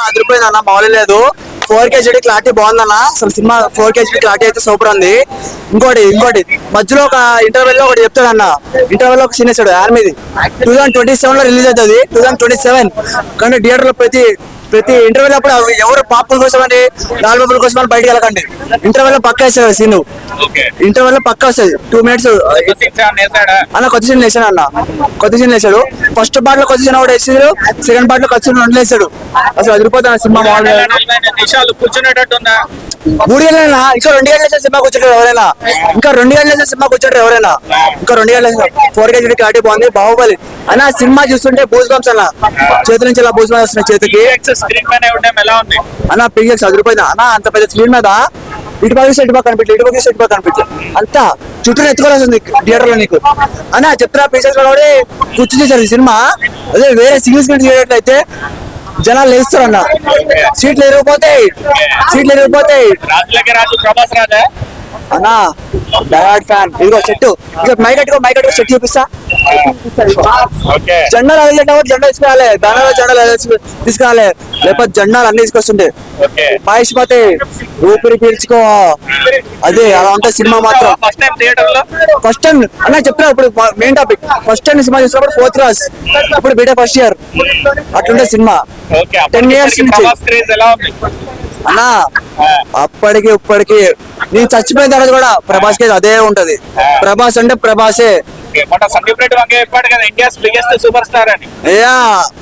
Cinema అదిరిపోయింది అన్న మామూలు ఫోర్ కేజీ క్లారిటీ బాగుందన్న. అసలు సినిమా ఫోర్ కేజీ క్లారిటీ అయితే సూపర్ ఉంది. ఇంకోటి ఇంకోటి. మధ్యలో ఒక ఇంటర్వెల్లో ఒకటి చెప్తాడు అన్న ఇంటర్వెల్లో ఒక సీన్ వేసాడు ఆర్మీది టూ థౌసండ్ ట్వంటీ సెవెన్లో రిలీజ్ అవుతుంది. టూ థౌసండ్ ట్వంటీ సెవెన్ కానీ థియేటర్లో ప్రతి ప్రతి ఇంటర్వెల్ అప్పుడు ఎవరు పాపుల కోసం అని లాల్ బాబుల కోసం అని బయటకు వెళ్ళకండి. ఇంటర్వెల్లో పక్క వేసాడు సీన్. ఓకే. ఇంటర్వెల్లో పక్క వస్తుంది. టూ మినిట్స్ అన్న కొత్త సీన్ వేసాడు అన్న. కొత్త సీన్ వేసాడు ఫస్ట్ పార్ట్లో కొత్త సీన్ ఒకటి వేసాడు. సెకండ్ పార్ట్లో కొత్త సీన్ రెండు వేసాడు అసలు అదిరిపోతాను సినిమా కూర్చునేటట్టుందా? మూడు గంటలు ఇంకా రెండు గంటలు సినిమాకి సినిమా ఎవరైనా? ఇంకా రెండు గంటలు సినిమాకి సినిమా ఎవరైనా? ఇంకా రెండు గంటలు ఫోర్ కేజీ క్లారిటీ బాగుంది బాహుబలి. అన్న ఆ సినిమా చూస్తుంటే బూజ్ బంప్స్ అన్న. చేతి నుంచి ఇలా బూజ్ వస్తున్నాయి చేతికి. స్క్రీన్ పైన అది ఎలా ఉంది అన్న అంత పెద్ద స్క్రీన్ మీద? ఇటు పక్క చూస్తే ఇటు పక్క కనిపించలేదు ఇటు పక్క ఇటు పక్క కనిపించలేదు అంతా చుట్టూ ఎత్తుకోవాల్సి ఉంది థియేటర్లో నీకు. అన్న చిత్ర పిక్చర్స్లో కూడా కూర్చుని చేశారు ఈ సినిమా. అదే వేరే సింగిల్ స్క్రీన్ చేయట్లయితే జనాలు లేస్తారు అన్న సీట్లు ఎరిగిపోతాయి సీట్లు ఎరిగిపోతాయి రాజులకి రాజు ప్రభాస్ రాజా? అన్నా డయాడ్ ఫ్యాన్. ఇదిగో చెట్టు. ఇదిగో మైక్ కట్టుకో మైక్ కట్టుకో చెట్టు చూపిస్తా. జెండాలు అదిలేటప్పుడు జెండా తీసుకురాలే. దానిలో జెండాలు తీసుకురాలే. లేకపోతే జెండాలు అన్ని తీసుకొస్తుండే. ఓకే. మహేష్మతి ఊపిరి పీల్చుకో. అదే అలా ఉంటుంది సినిమా మాత్రం. ఫస్ట్ టైం థియేటర్లో ఫస్ట్ టైం అన్న చెప్తున్నా ఇప్పుడు main topic first time cinema చూసినప్పుడు ఫోర్త్ క్లాస్ ఇప్పుడు బీటెక్ ఫస్ట్ ఇయర్ అట్లుంటే సినిమా. ఓకే 10 years నుంచి. అన్నా అప్పటికి ఇప్పటికి నేను చచ్చిపోయిన తర్వాత కూడా ప్రభాస్కి అదే ఉంటది. ప్రభాస్ అంటే ప్రభాసే.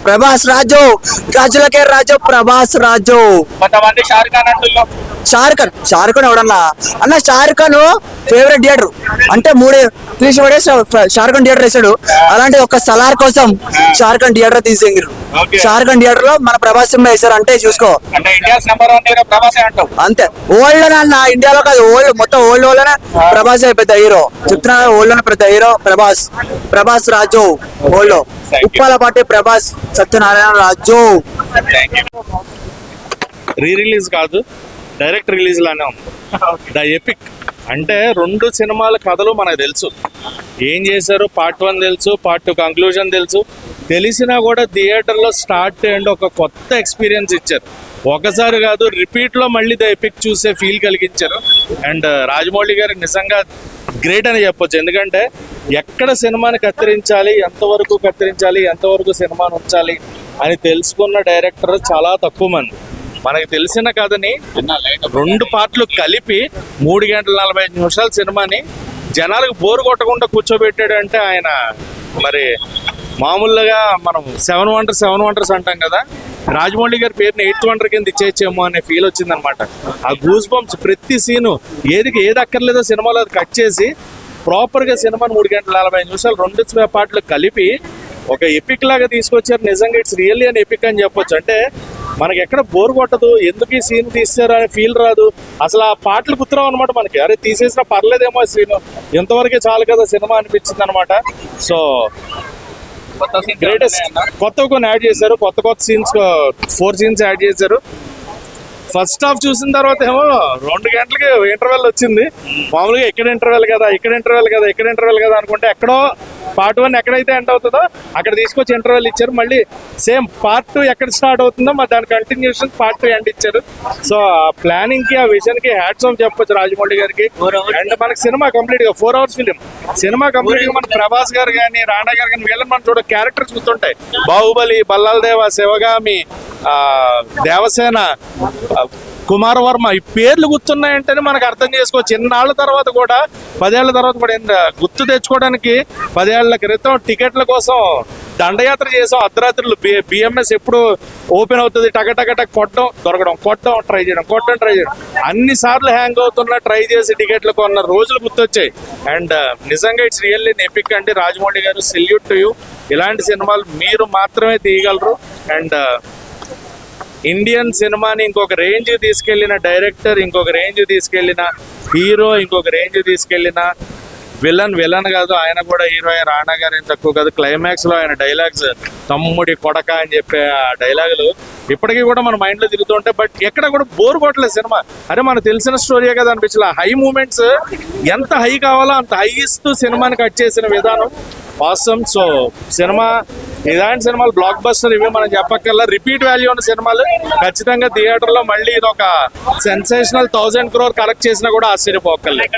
ప్రభాస్ రాజు. రాజులకే రాజు ప్రభాస్ రాజు. కొంతమంది షారుఖ్ ఖాన్ అంటున్నాం షారుఖ్ ఖాన్ షారుఖ్ ఖాన్ ఎవడన్నా అన్న షారుఖ్ ఖాన్ ఫేవరెట్ థియేటర్ అంటే మూడే త్రీ పడేసి షారుఖ్ ఖాన్ థియేటర్ వేసాడు. అలాంటి ఒక సలార్ కోసం షారుఖ్ ఖాన్ థియేటర్ తీసేంగిరు Okay. షారుఖ్ ఖాన్ థియేటర్లో మన ప్రభాస్ సినిమా వేసారు అంటే చూసుకో. అంటే ఇండియాస్ నెంబర్ వన్ హీరో ప్రభాసే అంటావు. అంతే. ఓల్డ్ అన్న ఇండియాలో కాదు ఓల్డ్ మొత్తం ఓల్డ్ వాళ్ళనే ప్రభాస్ పెద్ద హీరో చెప్తున్నా ఓల్డ్లోనే పెద్ద hero Prabhas. Prabhas Raju old. Uppalapati Prabhas Satyanarayana Raju. Re release కాదు డైరెక్ట్ రిలీజ్ లానే ఉంది. ద ఎపిక్ అంటే రెండు సినిమాల కథలు మనకు తెలుసు. ఏం చేశారు? పార్ట్ వన్ తెలుసు పార్ట్ టూ కంక్లూజన్ తెలుసు. తెలిసినా కూడా థియేటర్లో స్టార్ట్ చేయండి ఒక కొత్త ఎక్స్పీరియన్స్ ఇచ్చారు. ఒకసారి కాదు రిపీట్లో మళ్ళీ ద ఎపిక్ చూసే ఫీల్ కలిగించారు. అండ్ uh, రాజమౌళి గారు నిజంగా గ్రేట్ అని చెప్పొచ్చు. ఎందుకంటే ఎక్కడ సినిమాని కత్తిరించాలి ఎంతవరకు కత్తిరించాలి ఎంతవరకు సినిమాను ఉంచాలి అని తెలుసుకున్న డైరెక్టర్ చాలా తక్కువ మంది. మనకి తెలిసిన కథని రెండు పార్ట్లు కలిపి మూడు గంటల నలభై ఐదు నిమిషాల సినిమాని జనాలకు బోరు కొట్టకుండా కూర్చోబెట్టాడు అంటే ఆయన మరి మామూలుగా మనం సెవెన్ వండర్స్ సెవెన్ వండర్స్ అంటాం కదా. రాజమౌళి గారి పేరుని ఎయిత్ వండర్ కింద ఇచ్చేచ్చేమో అనే ఫీల్ వచ్చిందనమాట. ఆ గూస్ బంప్స్ ప్రతి సీను ఏది ఏది అక్కర్లేదో సినిమాలో అది కట్ చేసి ప్రాపర్గా సినిమాని మూడు గంటల నలభై నిమిషాలు రెండు పాటలు కలిపి ఒక ఎపిక్ లాగా తీసుకొచ్చారు. నిజంగా ఇట్స్ రియల్లీ అని ఎపిక్ అని చెప్పొచ్చు. అంటే మనకి ఎక్కడ బోర్ కొట్టదు. ఎందుకు ఈ సీన్ తీస్తారు అనే ఫీల్ రాదు. అసలు ఆ పాటలు గుర్తురావు అనమాట మనకి. అరే తీసేసినా పర్లేదేమో సీన్ ఎంతవరకే చాలు కదా సినిమా అనిపించింది అనమాట సో గ్రేటెస్ట్ కొత్త కొన్ని యాడ్ చేశారు. కొత్త కొత్త సీన్స్ ఫోర్ సీన్స్ యాడ్ చేశారు. ఫస్ట్ హాఫ్ చూసిన తర్వాత ఏమో రెండు గంటలకి ఇంటర్వెల్ వచ్చింది. మామూలుగా ఇక్కడ ఇంటర్వెల్ కదా ఇక్కడ ఇంటర్వెల్ కదా ఇక్కడ ఇంటర్వెల్ కదా అనుకుంటే ఎక్కడో పార్ట్ వన్ ఎక్కడైతే ఎండ్ అవుతుందో అక్కడ తీసుకొచ్చి ఇంటర్వెల్ ఇచ్చారు. మళ్ళీ సేమ్ పార్ట్ టూ ఎక్కడ స్టార్ట్ అవుతుందో మరి దాని కంటిన్యూషన్ పార్ట్ టూ ఎండ్ ఇచ్చారు. సో ఆ ప్లానింగ్కి ఆ విజన్కి హ్యాట్స్ ఆఫ్ చెప్పొచ్చు రాజమౌళి గారికి. అండ్ మనకి సినిమా కంప్లీట్గా ఫోర్ అవర్స్ ఫిలిం సినిమా కంప్లీట్గా మన ప్రభాస్ గారు కానీ రాణా గారు కానీ వీళ్ళని మనం చూడ క్యారెక్టర్స్ గుర్తుంటాయి. బాహుబలి బల్లాల దేవ శివగామి దేవసేన కుమారవర్మ కుమార్ వర్మ ఈ పేర్లు గుర్తున్నాయంటేనే మనకు అర్థం చేసుకోవచ్చు. ఎన్నాళ్ళ తర్వాత కూడా పదేళ్ళ తర్వాత కూడా గుర్తు తెచ్చుకోవడానికి పదేళ్ళ క్రితం టికెట్ల కోసం దండయాత్ర చేసాం. అర్ధరాత్రులు బిఎంఎస్ ఎప్పుడు ఓపెన్ అవుతుంది టగటగట కొట్టడం దొరకడం కొట్టడం ట్రై చేయడం కొట్టడం ట్రై చేయడం. అన్ని సార్లు హ్యాంగ్ అవుతున్నా ట్రై చేసి టికెట్లు కొన్న రోజులు గుర్తొచ్చాయి. అండ్ నిజంగా ఇట్స్ రియల్లీ ఎపిక్ అండి. రాజమౌళి గారు సెల్యూట్ టు యూ ఇలాంటి సినిమాలు మీరు మాత్రమే తీయగలరు. అండ్ ఇండియన్ సినిమాని ఇంకొక రేంజ్ తీసుకెళ్ళిన డైరెక్టర్ ఇంకొక రేంజ్ తీసుకెళ్ళిన హీరో ఇంకొక రేంజ్ తీసుకెళ్ళిన విలన్ విలన్ కాదు ఆయన కూడా హీరో రాణా గారు ఏం తక్కువ కాదు. క్లైమాక్స్లో ఆయన డైలాగ్స్ తమ్ముడి కొడక అని చెప్పే ఆ డైలాగులు ఇప్పటికీ కూడా మన మైండ్లో తిరుగుతుంటే బట్ ఎక్కడ కూడా బోర్ కొట్టలేదు సినిమా. అరే మనకు తెలిసిన స్టోరీయే కదా అనిపించలే. హై మూమెంట్స్ ఎంత హై కావాలో అంత హై ఇస్తూ సినిమాని కట్ చేసిన విధానం వాస్తవం సో సినిమా ఇలాంటి సినిమాలు బ్లాక్ బస్టర్ ఇవి మనం చెప్పక్కర్లా. రిపీట్ వాల్యూ ఉన్న సినిమాలు ఖచ్చితంగా థియేటర్లో మళ్ళీ ఇది ఒక సెన్సేషనల్ థౌసండ్ క్రోర్ కలెక్ట్ చేసినా కూడా ఆశ్చర్యపోకర్లేదు